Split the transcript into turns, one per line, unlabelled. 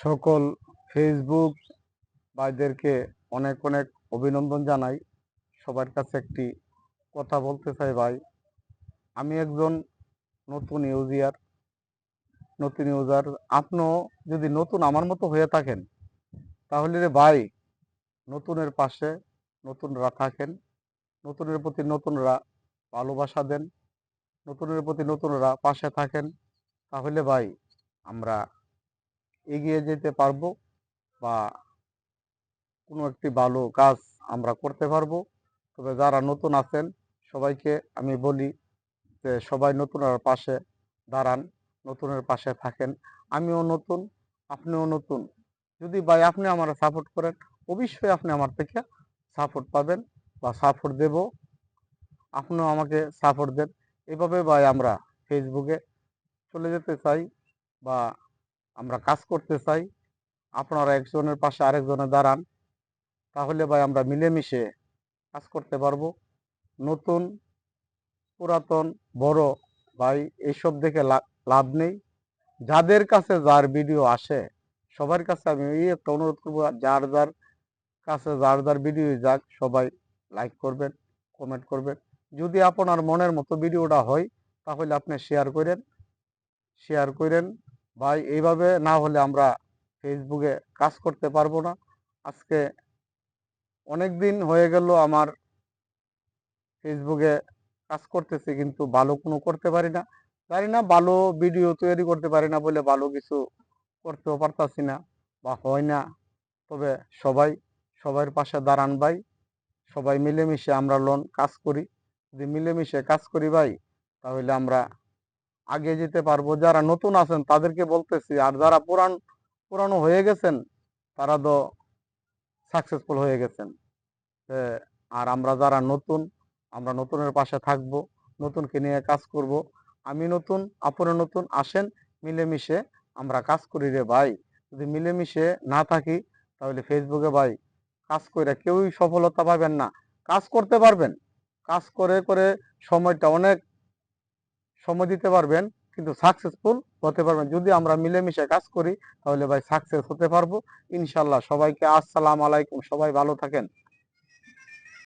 সকল ফেসবুক ভাইদেরকে অনেক অনেক অভিনন্দন জানাই। সবার কাছে একটি কথা বলতে চাই ভাই। আমি একজন নতুন ইউজার নতুন ইউজার। আপনিও যদি নতুন আমার মতো হয়ে থাকেন, তাহলে রে ভাই নতুনের পাশে নতুনরা থাকেন। নতুনের প্রতি নতুনরা ভালোবাসা দেন। নতুনের প্রতি নতুনরা পাশে থাকেন। তাহলে ভাই আমরা এগিয়ে যেতে পারব বা কোনো একটি ভালো কাজ আমরা করতে পারব। তবে যারা নতুন আছেন, সবাইকে আমি বলি যে সবাই নতুনের পাশে দাঁড়ান, নতুনের পাশে থাকেন। আমিও নতুন, আপনিও নতুন। যদি ভাই আপনি আমার সাপোর্ট করেন, অবশ্যই আপনি আমার থেকে সাপোর্ট পাবেন বা সাপোর্ট দেব। আপনিও আমাকে সাপোর্ট দেন। এভাবে ভাই আমরা ফেসবুকে চলে যেতে চাই বা আমরা কাজ করতে চাই, আপনারা একজনের পাশে আরেকজনে দাঁড়ান, তাহলে ভাই আমরা মিলেমিশে কাজ করতে পারব। নতুন, পুরাতন, বড়, ভাই, এইসব দেখে লাভ নেই। যাদের কাছে যার ভিডিও আসে, সবার কাছে আমি এই একটা অনুরোধ করব যার যার কাছে যার যার ভিডিও যাক, সবাই লাইক করবেন কমেন্ট করবেন। যদি আপনার মনের মতো ভিডিওটা হয়, তাহলে আপনি শেয়ার করেন শেয়ার করেন ভাই, এইভাবে না হলে আমরা ফেসবুকে কাজ করতে পারব না। আজকে অনেক দিন হয়ে গেল আমার ফেসবুকে কাজ করতেছি, কিন্তু ভালো কোনো করতে পারি না। জানি না ভালো ভিডিও তৈরি করতে পারি না বলে ভালো কিছু করতেও পারতাছি না বা হয় না। তবে সবাই, সবার পাশে দাঁড়ান ভাই। সবাই মিলেমিশে আমরা লোন কাজ করি। যদি মিলেমিশে কাজ করি ভাই, তাহলে আমরা আগে যেতে পারব। যারা নতুন আছেন, তাদেরকে বলতেছি, আর যারা পুরান, পুরানো হয়ে গেছেন, তারা তো সাকসেসফুল হয়ে গেছেন। আর আমরা যারা নতুন, আমরা নতুনের পাশে থাকব, নতুনকে নিয়ে কাজ করব। আমি নতুন, আপনি নতুন, আসেন, মিলেমিশে আমরা কাজ করি রে ভাই। যদি মিলেমিশে না থাকি, তাহলে ফেসবুকে ভাই, কাজ করে কেউই সফলতা পাবেন না। কাজ করতে পারবেন। কাজ করে করে সময়টা অনেক সময় দিতে পারবেন, কিন্তু সাকসেসফুল হতে পারবেন। যদি আমরা মিলেমিশে কাজ করি, তাহলে ভাই সাকসেস হতে পারব। ইনশাল্লাহ সবাইকে আসসালাম আলাইকুম, সবাই ভালো থাকেন।